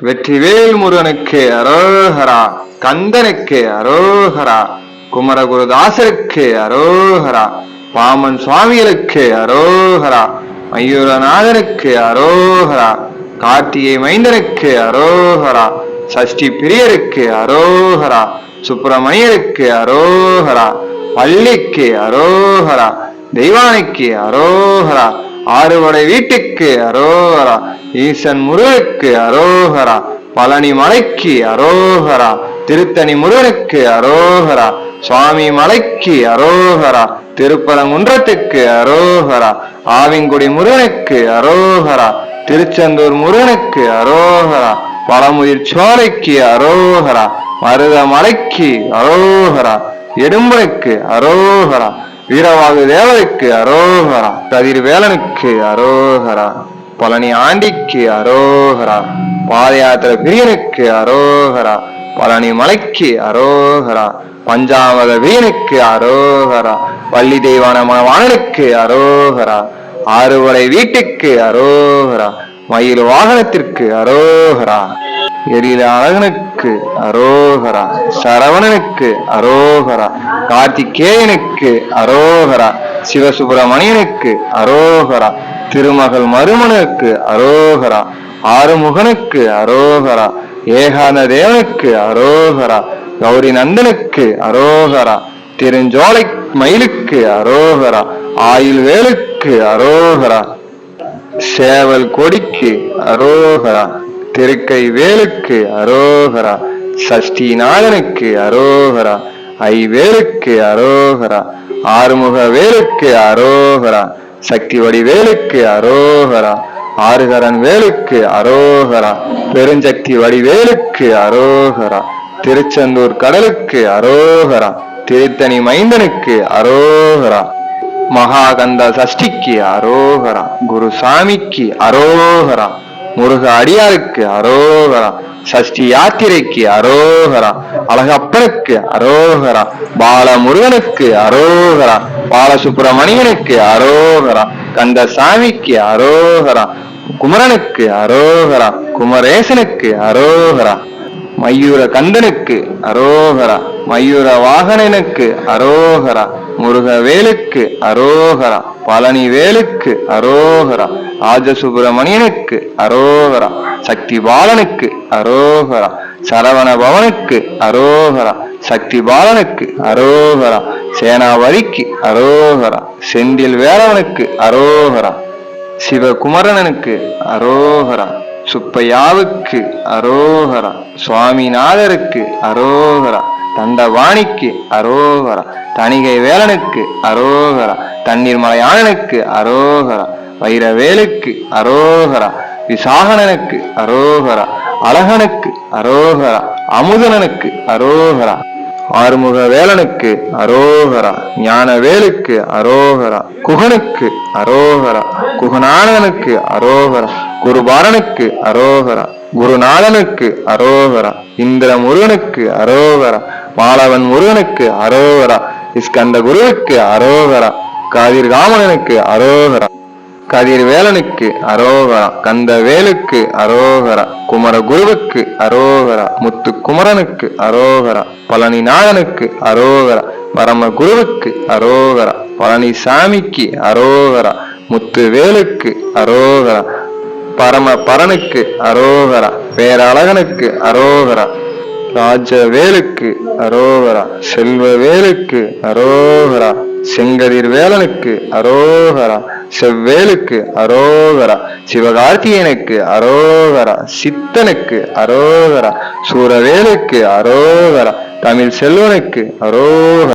வெற்றிவேல் முருகனுக்கு அரோஹரா கந்தனுக்கு அரோஹரா குமரகுருதாசருக்கு அரோஹரா பாமன் சுவாமிகளுக்கு அரோஹரா மயூரநாதனுக்கு அரோஹரா கார்த்திகை மைந்தனுக்கு அரோஹரா சஷ்டி பிரியருக்கு அரோஹரா சுப்பிரமணியருக்கு அரோஹரா பள்ளிக்கு அரோஹரா தெய்வானைக்கு அரோஹரா ஆறுபடை வீட்டுக்கு அரோகரா ஈசன் முருகனுக்கு அரோகரா பழனி மலைக்கு அரோகரா திருத்தணி முருகனுக்கு அரோகரா சுவாமி மலைக்கு அரோகரா திருப்பரங்குன்றத்துக்கு அரோகரா ஆவிங்குடி முருகனுக்கு அரோகரா திருச்செந்தூர் முருகனுக்கு அரோகரா பழமுதிர் சோலைக்கு அரோகரா மருத மலைக்கு அரோகரா எடும்பனுக்கு அரோகரா வீரவாகு தேவருக்கு அரோகரா கதிர்வேலனுக்கு அரோகரா பழனி ஆண்டிக்கு அரோகரா பாத யாத்திரை பிரியனுக்கு அரோகரா பழனி மலைக்கு அரோகரா பஞ்சாமத வீரனுக்கு அரோகரா வள்ளி தெய்வான வாணனுக்கு அரோகரா ஆறுவடை வீட்டுக்கு அரோகரா மயில் வாகனத்திற்கு அரோகரா. எரியில அழகனுக்கு அரோகரா சரவணனுக்கு அரோகரா கார்த்திகேயனுக்கு அரோகரா சிவசுப்பிரமணியனுக்கு அரோகரா திருமகள் மருமனுக்கு அரோகரா ஆறுமுகனுக்கு அரோகரா ஏகாந்த தேவனுக்கு அரோகரா கௌரி நந்தனுக்கு அரோகரா திருஞ்சோலை மயிலுக்கு அரோகரா ஆயுள் வேலுக்கு அரோகரா சேவல் கொடிக்கு அரோகரா. திருக்கை வேலுக்கு அரோகரா சஷ்டிநாதனுக்கு அரோகரா ஐவேலுக்கு அரோகரா ஆறுமுக வேலுக்கு அரோகரா சக்தி வடிவேலுக்கு அரோகரா ஆறுகரன் வேலுக்கு அரோகரா பெருஞ்சக்தி வடிவேலுக்கு அரோகரா திருச்செந்தூர் கடலுக்கு அரோகரா திருத்தணி மைந்தனுக்கு அரோகரா மகாகந்த சஷ்டிக்கு அரோகரா குருசாமிக்கு அரோகரா. முருக அடியாருக்கு அரோகரா சஷ்டி யாத்திரைக்கு அரோகரா அழகப்பனுக்கு அரோகரா பாலமுருகனுக்கு அரோகரா பாலசுப்பிரமணியனுக்கு அரோகரா கந்தசாமிக்கு அரோகரா குமரனுக்கு அரோகரா குமரேசனுக்கு அரோகரா மயூர கந்தனுக்கு அரோகரா மயூர வாகனனுக்கு அரோகரா முருகவேலுக்கு அரோகரா பழனி வேலுக்கு அரோகரா ராஜசுப்பிரமணியனுக்கு அரோகரா. சக்தி பாலனுக்கு அரோகரா. சரவண பவனுக்கு அரோகரா. சக்தி பாலனுக்கு அரோகரா. சேனாவரிக்கு அரோகரா. செந்தில் வேலவனுக்கு அரோகரா. சிவகுமரனுக்கு அரோகரா. சுப்பையாவுக்கு அரோகரா. சுவாமிநாதருக்கு அரோகரா. தண்டவாணிக்கு அரோகரா. தணிகை வேலனுக்கு அரோகரா. தண்ணீர் மலையாளனுக்கு அரோகரா. வைரவேலுக்கு அரோகரா விசாகனனுக்கு அரோகரா அழகனுக்கு அரோகரா அமுதனனுக்கு அரோகரா ஆறுமுக வேலனுக்கு அரோகரா ஞானவேலுக்கு அரோகரா குகனுக்கு அரோகரா குகநாதனுக்கு அரோகரா குருபாரனுக்கு அரோகரா குருநாதனுக்கு அரோகரா இந்திர முருகனுக்கு அரோகரா மாலவன் முருகனுக்கு அரோகரா இஸ்கந்த குருவுக்கு அரோகரா காதிர்காமனனுக்கு அரோகரா. கதிர் வேலனுக்கு அரோகரா கந்த வேலுக்கு அரோகரா குமர குருவுக்கு அரோகரா முத்து குமரனுக்கு அரோகரா பழனிநாதனுக்கு அரோகரா பரம குருவுக்கு அரோகரா பழனிசாமிக்கு அரோகரா முத்து வேலுக்கு அரோகரா பரம பரனுக்கு அரோகரா பேரழகனுக்கு அரோகரா ராஜவேலுக்கு அரோகரா செல்வ வேலுக்கு அரோகரா செங்கதிர் வேலனுக்கு அரோகரா செவ்வேலுக்கு அரோகரா சிவகார்த்தியனுக்கு அரோகரா சித்தனுக்கு அரோகரா சூரவேலுக்கு அரோகரா தமிழ் செல்வனுக்கு அரோகரா.